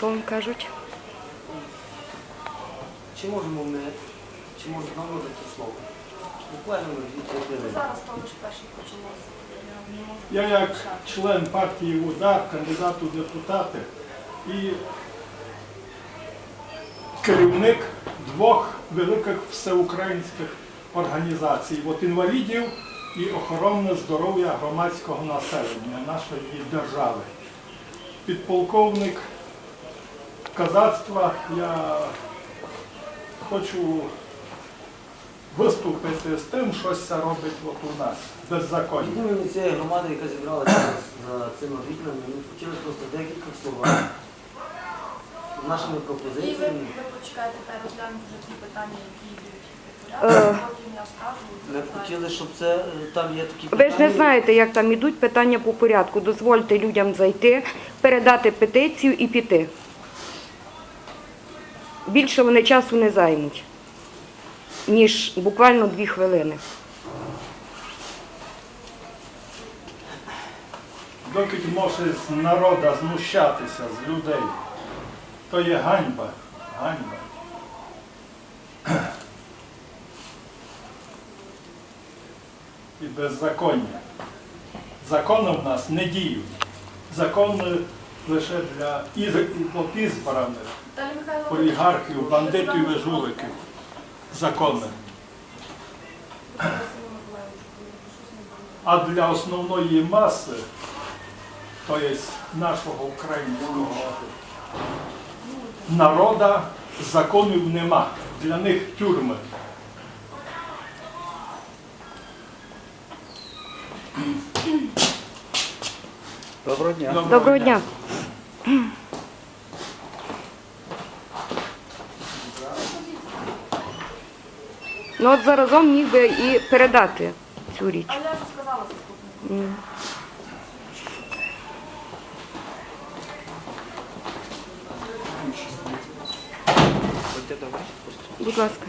Що вам кажуть? Чи можемо ми, чи можемо нам слово? Буквально ми дві хвилини. Зараз Павлович перший почалося. Я як член партії УДАР, кандидат у депутати і керівник двох великих всеукраїнських організацій от інвалідів і охоронне здоров'я громадського населення нашої держави. Підполковник казацтва я хочу виступити з тим, що це робить от у нас беззаконня. Від імені цієї громади, яка зібралася за цими вікнами, ми хотіли просто декілька слова нашими І ви, пропозиціями. ви почекаєте та розглянути вже ті питання, які йдуть Е. Ми б хотіли, щоб це е, там є такі Ви ж не знаєте, як там ідуть питання по порядку. Дозвольте людям зайти, передати петицію і піти. Більше вони часу не займуть, ніж буквально дві хвилини. Доки може з народа знущатися з людей, то є ганьба. Ганьба. І беззаконня. Закони в нас не діють. Закони лише для із- от ізбраних олігархів, бандитів і жуликів. Закони. Василь Миколайович, щось не було. А для основної маси, то є нашого українського народа, законів нема. Для них тюрми. Доброго дня. Доброго дня. Ну от заразом міг би і передати цю річ. Але я вже сказала заступнику. М. Будь ласка.